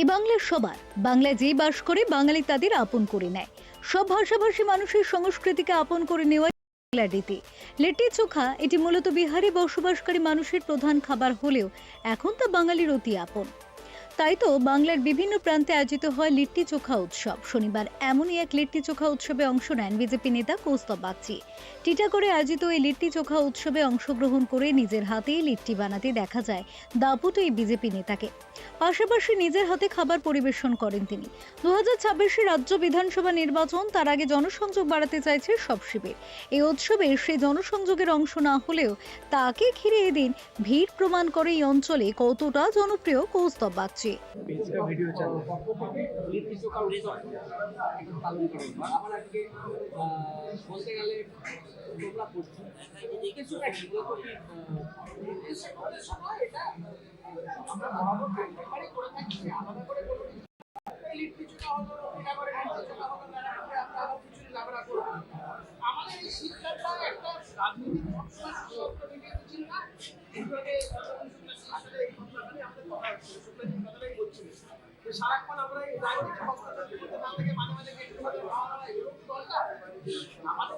এ বাংলার সবার। বাংলায় যেই বাস করে, বাঙালি তাদের আপন করে নেয়। সব ভাষাভাষী মানুষের সংস্কৃতিকে আপন করে নেওয়া বাংলার রীতি। লেটে চোখা, এটি মূলত বিহারে বসবাসকারী মানুষের প্রধান খাবার হলেও এখন তা বাঙালির অতি আপন। তাই তো বাংলার বিভিন্ন প্রান্তে আয়োজিত হয় লিট্টি চোখা উৎসব। শনিবার এমনই এক লিট্টি চোখা উৎসবে অংশ নেন বিজেপি নেতা কৌস্তব বাগচি। টিটাগড়ে আয়োজিত এই লিট্টি চোখা উৎসবে অংশগ্রহণ করে নিজের হাতেই লিট্টি বানাতে দেখা যায় দাপুট এই বিজেপি নেতাকে। পাশাপাশি নিজের হাতে খাবার পরিবেশন করেন তিনি। দু হাজার রাজ্য বিধানসভা নির্বাচন তার আগে জনসংযোগ বাড়াতে চাইছে সব শিবির। এই উৎসবে সেই জনসংযোগের অংশ না হলেও তাকে ঘিরে এদিন ভিড় প্রমাণ করে এই অঞ্চলে কতটা জনপ্রিয় কৌস্তব বাগচি। পেজটা ভিডিও চালু লিট্টি চোখা উৎসব এখন পালন করে আমার আজকে বলতে গেলে তোমরা একটা মূলত কি, আহ, এই সময় এটা আমরা বরাবর প্রত্যেকবারই করে থাকি আলাদা করে কোনো কিছু এই লিট্টি চোখা হলো এটা করে লিট্টি চোখা হলো মেলা করে আমরা আবার কিছু ঝামেলা করব আমাদের এই শীতকালটা একটা রাজনীতির সারাক্ষণ আমরা এই দরকার। আমাদের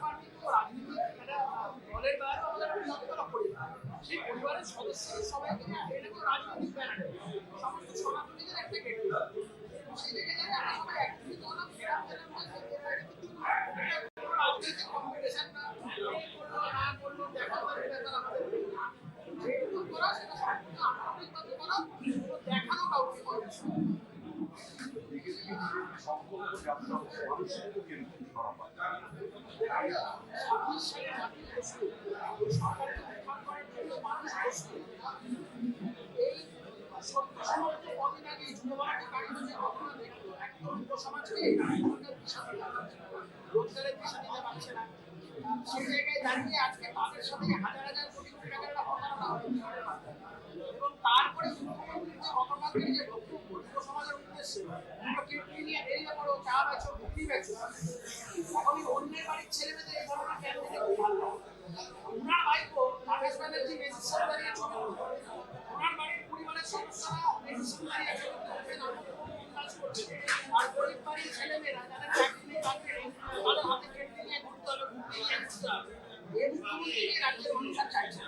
পার্টি তো রাজনীতি একটা দলের বাইরে আমাদের একটা বৃহত্তর পরিবার সেই পরিবারের সদস্যদের সবাইকে নিয়ে এটা তো রাজনৈতিক ব্যানার সমস্ত সনাতনীদের একটা গেট সেই জায়গায় যাতে আমরা সবাই একত্রিত হলাম সেটা আমাদের মধ্যে রাজনৈতিক কম্পিটিশন না এই করল না করল দেখা যাবে ব্যাপার আমাদের না। যেটুকু করা সেটা সম্পূর্ণ আন্তরিকভাবে করা কোনো দেখানো কাউকে করা সম্পর্ক যাত্রা হচ্ছে মানুষের কেন্দ্র করা হয় ছাব্বিশ সালে জাতীয় প্রস্তুত সরকারকে উত্থান করার জন্য মানুষ প্রস্তুত এই সত্য সমাজকে কদিন আগে যুবভারতী কারিগঞ্জের ঘটনা দেখল একদম যুব সমাজকে সেই জায়গায় দাঁড়িয়ে আজকে তাদের সাথে হাজার হাজার এবং তারপরে মুখ্যমন্ত্রীর যে হতভাগ্যের যে এখন অন্যের বাড়ির ছেলে মেয়েদের এই ধরনের ওনার বাড়ির পরিবারের সদস্যরা কাজ করছে। আর গরিব বাড়ির ছেলেমেয়েরা যাদের চাকরি নেই রাজ্যের মানুষ চাইছে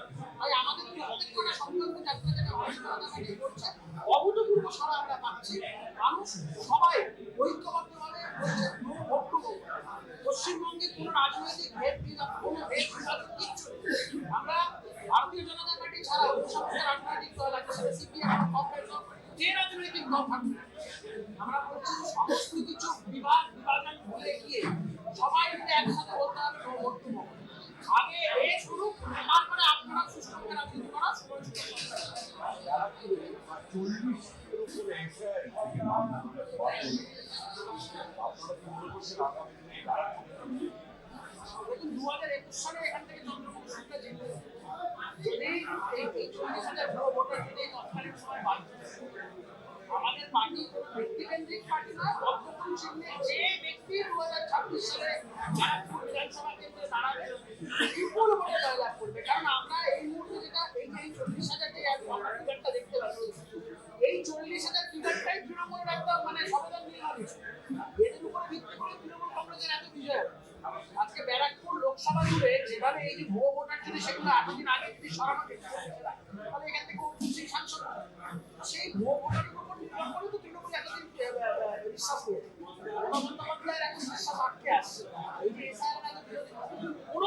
পশ্চিমবঙ্গে কোনো রাজনৈতিক ভেদ বিভাগ কোনো ভেদ বিভাগ কিচ্ছু আমরা ভারতীয় জনতা পার্টি ছাড়া অন্য সমস্ত রাজনৈতিক দল আছে সিপিএম, কংগ্রেস, যে রাজনৈতিক দল থাকুক। দু হাজার আমাদের যে ব্যক্তি দু হাজার ছাব্বিশ সালে বিপুল ভোটে জয়লাভ করবে কারণ আমরা এই মুহূর্তে যেটা এই যে এই চল্লিশ হাজার যে আমরা ফিগারটা দেখতে পাচ্ছি এই চল্লিশ হাজার ফিগারটাই তৃণমূলের একদম মানে বিজয় আজকে লোকসভা যেভাবে এই সেগুলো সাংসদ সেই এতদিন বিশ্বাস আটকে আসছে কোনো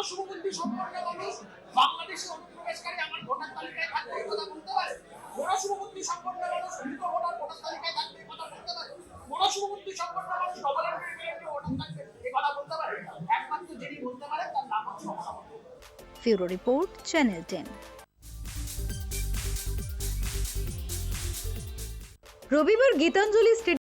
বাংলাদেশে অনুপ্রবেশকারী আমার ভোটার তালিকায় থাকবে কথা বলতে পারে কোনো শুভবুদ্ধি সম্পন্ন মানুষ মৃত ভোটার ভোটার তালিকায় থাকবে এই কথা বলতে পারে কোনো শুভবুদ্ধি সম্পন্ন মানুষ ডবল এন্ট্রি বিরুদ্ধে ভোটার থাকবে এই কথা বলতে পারে একমাত্র যিনি বলতে পারে তার নাম হচ্ছে মমতা ফিউরো রিপোর্ট চ্যানেল টেন। রবিবার গীতাঞ্জলি স্টেডিয়াম